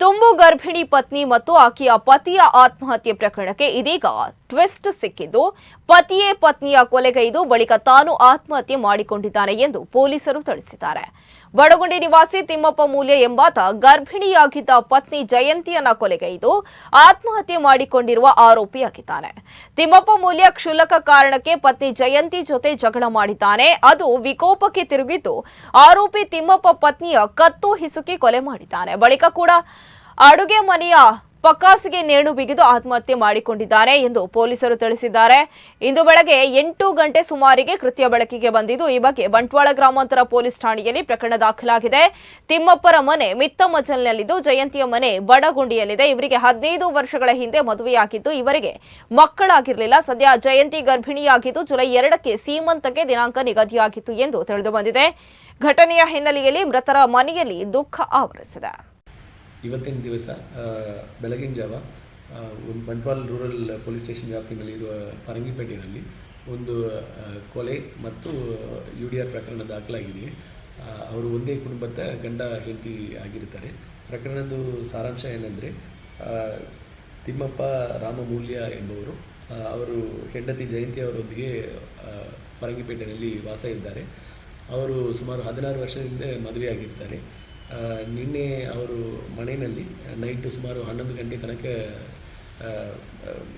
ತುಂಬು ಗರ್ಭಿಣಿ ಪತ್ನಿ ಮತ್ತು ಆಕೆಯ ಪತಿಯ ಆತ್ಮಹತ್ಯೆ ಪ್ರಕರಣಕ್ಕೆ ಇದೀಗ ಟ್ವಿಸ್ಟ್ ಸಿಕ್ಕಿದ್ದು, ಪತಿಯೇ ಪತ್ನಿಯ ಕೊಲೆಗೈದು, ಬಳಿಕ ತಾನು ಆತ್ಮಹತ್ಯೆ ಮಾಡಿಕೊಂಡಿದ್ದಾನೆ ಎಂದು ಪೊಲೀಸರು ತಿಳಿಸಿದ್ದಾರೆ. ಬಡಗುಂಡಿ ನಿವಾಸಿ ತಿಮ್ಮಪ್ಪ ಮೂಲ್ಯ ಎಂಬಾತ ಗರ್ಭಿಣಿಯಾಗಿದ್ದ ಪತ್ನಿ ಜಯಂತಿಯನ್ನ ಕೊಲೆಗೈದು, ಆತ್ಮಹತ್ಯೆ ಮಾಡಿಕೊಂಡಿರುವ ಆರೋಪಿಯಾಗಿದ್ದಾನೆ. ತಿಮ್ಮಪ್ಪ ಮೂಲ್ಯ ಕ್ಷುಲ್ಲಕ ಕಾರಣಕ್ಕೆ ಪತ್ನಿ ಜಯಂತಿ ಜೊತೆ ಜಗಳ ಮಾಡಿದ್ದಾನೆ. ಅದು ವಿಕೋಪಕ್ಕೆ ತಿರುಗಿದ್ದು, ಆರೋಪಿ ತಿಮ್ಮಪ್ಪ ಪತ್ನಿಯ ಕತ್ತು ಹಿಸುಕಿ ಕೊಲೆ ಮಾಡಿದ್ದಾನೆ. ಬಳಿಕ ಕೂಡ ಅಡುಗೆ ಮನೆಯ ಪಕ್ಕಾಸಿಗೆ ನೇಣು ಬಿಗಿದು ಆತ್ಮಹತ್ಯೆ ಮಾಡಿಕೊಂಡಿದ್ದಾನೆ ಎಂದು ಪೊಲೀಸರು ತಿಳಿಸಿದ್ದಾರೆ. ಇಂದು ಬೆಳಗ್ಗೆ ಎಂಟು ಗಂಟೆ ಸುಮಾರಿಗೆ ಕೃತ್ಯ ಬೆಳಕಿಗೆ ಬಂದಿದ್ದು, ಈ ಬಗ್ಗೆ ಬಂಟ್ವಾಳ ಗ್ರಾಮಾಂತರ ಪೊಲೀಸ್ ಠಾಣೆಯಲ್ಲಿ ಪ್ರಕರಣ ದಾಖಲಾಗಿದೆ. ತಿಮ್ಮಪ್ಪರ ಮನೆ ಮಿತ್ತಮಜಲ್ನಲ್ಲಿದ್ದು, ಜಯಂತಿಯ ಮನೆ ಬಡಗುಂಡಿಯಲ್ಲಿದೆ. ಇವರಿಗೆ ಹದಿನೈದು ವರ್ಷಗಳ ಹಿಂದೆ ಮದುವೆಯಾಗಿದ್ದು, ಇವರಿಗೆ ಮಕ್ಕಳಾಗಿರಲಿಲ್ಲ. ಸದ್ಯ ಜಯಂತಿ ಗರ್ಭಿಣಿಯಾಗಿದ್ದು, ಜುಲೈ ಎರಡಕ್ಕೆ ಸೀಮಂತಕ್ಕೆ ದಿನಾಂಕ ನಿಗದಿಯಾಗಿತ್ತು ಎಂದು ತಿಳಿದು ಬಂದಿದೆ ಘಟನೆಯ ಹಿನ್ನೆಲೆಯಲ್ಲಿ ಮೃತರ ಮನೆಯಲ್ಲಿ ದುಃಖ ಆವರಿಸಿದೆ. ಇವತ್ತಿನ ದಿವಸ ಬೆಳಗಿನ ಜಾವ ಒಂದು ಬಂಟ್ವಾಲ್ ರೂರಲ್ ಪೊಲೀಸ್ ಸ್ಟೇಷನ್ ವ್ಯಾಪ್ತಿನಲ್ಲಿ ಇರುವ ಪರಂಗಿಪೇಟೆಯಲ್ಲಿ ಒಂದು ಕೊಲೆ ಮತ್ತು ಯು ಡಿ ಆರ್ ಪ್ರಕರಣ ದಾಖಲಾಗಿದೆ. ಅವರು ಒಂದೇ ಕುಟುಂಬದ ಗಂಡ ಹೆಂಡತಿ ಆಗಿರ್ತಾರೆ ಪ್ರಕರಣದ ಸಾರಾಂಶ ಏನಂದರೆ ತಿಮ್ಮಪ್ಪ ರಾಮಮೂಲ್ಯ ಎಂಬುವರು ಅವರು ಹೆಂಡತಿ ಜಯಂತಿ ಅವರೊಂದಿಗೆ ಪರಂಗಿಪೇಟೆಯಲ್ಲಿ ವಾಸ ಇದ್ದಾರೆ. ಅವರು ಸುಮಾರು ಹದಿನಾರು ವರ್ಷದಿಂದ ಮದುವೆಯಾಗಿರ್ತಾರೆ. ನಿನ್ನೆ ಅವರು ಮನೆಯಲ್ಲಿ ನೈಟು ಸುಮಾರು ಹನ್ನೊಂದು ಗಂಟೆ ತನಕ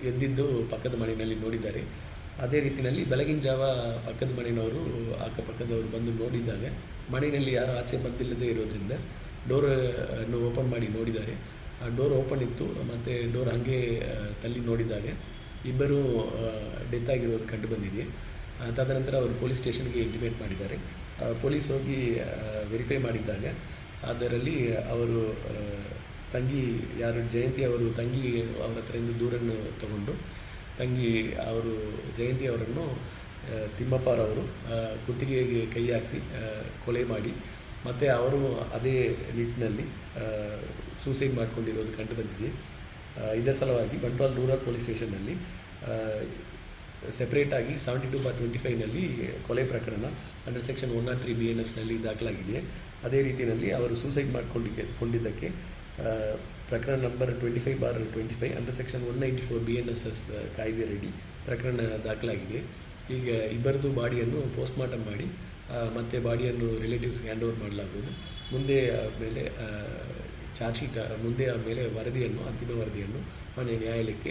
ಎದ್ದಿದ್ದು ಪಕ್ಕದ ಮನೆಯಲ್ಲಿ ನೋಡಿದ್ದಾರೆ. ಅದೇ ರೀತಿಯಲ್ಲಿ ಬೆಳಗಿನ ಜಾವ ಪಕ್ಕದ ಮನೆಯವರು, ಅಕ್ಕಪಕ್ಕದವರು ಬಂದು ನೋಡಿದ್ದಾಗ ಮನೆಯಲ್ಲಿ ಯಾರು ಆಚೆ ಬಂದಿಲ್ಲದೆ ಇರೋದ್ರಿಂದ ಡೋರ್ ಅನ್ನು ಓಪನ್ ಮಾಡಿ ನೋಡಿದ್ದಾರೆ. ಆ ಡೋರ್ ಓಪನ್ ಇತ್ತು, ಮತ್ತು ಡೋರ್ ಹಾಗೆ ತಲ್ಲಿ ನೋಡಿದಾಗ ಇಬ್ಬರು ಡೆತ್ ಆಗಿರೋದು ಕಂಡು ಬಂದಿದೆ. ತದನಂತರ ಅವರು ಪೊಲೀಸ್ ಸ್ಟೇಷನ್ಗೆ ಇಂಟಿಮೇಟ್ ಮಾಡಿದ್ದಾರೆ. ಪೊಲೀಸ್ ಹೋಗಿ ವೆರಿಫೈ ಮಾಡಿದ್ದಾಗ ಅದರಲ್ಲಿ ಅವರು ತಂಗಿ ಯಾರು, ಜಯಂತಿ ಅವರು ತಂಗಿ ಅವರ ಹತ್ರದಿಂದ ದೂರನ್ನು ತಗೊಂಡು, ತಂಗಿ ಅವರು, ಜಯಂತಿ ಅವರನ್ನು ತಿಮ್ಮಪ್ಪರವರು ಕುತ್ತಿಗೆಗೆ ಕೈ ಹಾಕಿಸಿ ಕೊಲೆ ಮಾಡಿ, ಮತ್ತು ಅವರು ಅದೇ ನಿಟ್ಟಿನಲ್ಲಿ ಸೂಸೈಡ್ ಮಾಡಿಕೊಂಡಿರೋದು ಕಂಡು ಬಂದಿದೆ. ಇದರ ಸಲುವಾಗಿ ಬಂಟ್ವಾಲ್ ರೂರಲ್ ಪೊಲೀಸ್ ಸ್ಟೇಷನ್ನಲ್ಲಿ ಸೆಪ್ರೇಟಾಗಿ ಸೆವೆಂಟಿ ಟು ಬಾರ್ ಟ್ವೆಂಟಿ ಫೈವ್ನಲ್ಲಿ ಕೊಲೆ ಪ್ರಕರಣ under section one not three B N ಎಸ್ನಲ್ಲಿ ದಾಖಲಾಗಿದೆ. ಅದೇ ರೀತಿಯಲ್ಲಿ ಅವರು ಸೂಸೈಡ್ ಮಾಡಿಕೊಂಡಿದ್ದೆ, ಕೊಂಡಿದ್ದಕ್ಕೆ ಪ್ರಕರಣ number twenty five bar twenty five under section one ninety four B N S S ಕಾಯ್ದೆಯಡಿ ಪ್ರಕರಣ ದಾಖಲಾಗಿದೆ. ಈಗ ಇಬ್ಬರದು ಬಾಡಿಯನ್ನು ಪೋಸ್ಟ್ಮಾರ್ಟಮ್ ಮಾಡಿ ಮತ್ತೆ ಬಾಡಿಯನ್ನು ರಿಲೇಟಿವ್ಸ್ಗೆ ಹ್ಯಾಂಡ್ ಓವರ್ ಮಾಡಲಾಗುವುದು. ಮುಂದೆ ಮೇಲೆ ಚಾರ್ಜ್ ಶೀಟ್ ಮುಂದೆ ಮೇಲೆ ವರದಿಯನ್ನು, ಅಂತಿಮ ವರದಿಯನ್ನು ಮಾನ್ಯ ನ್ಯಾಯಾಲಯಕ್ಕೆ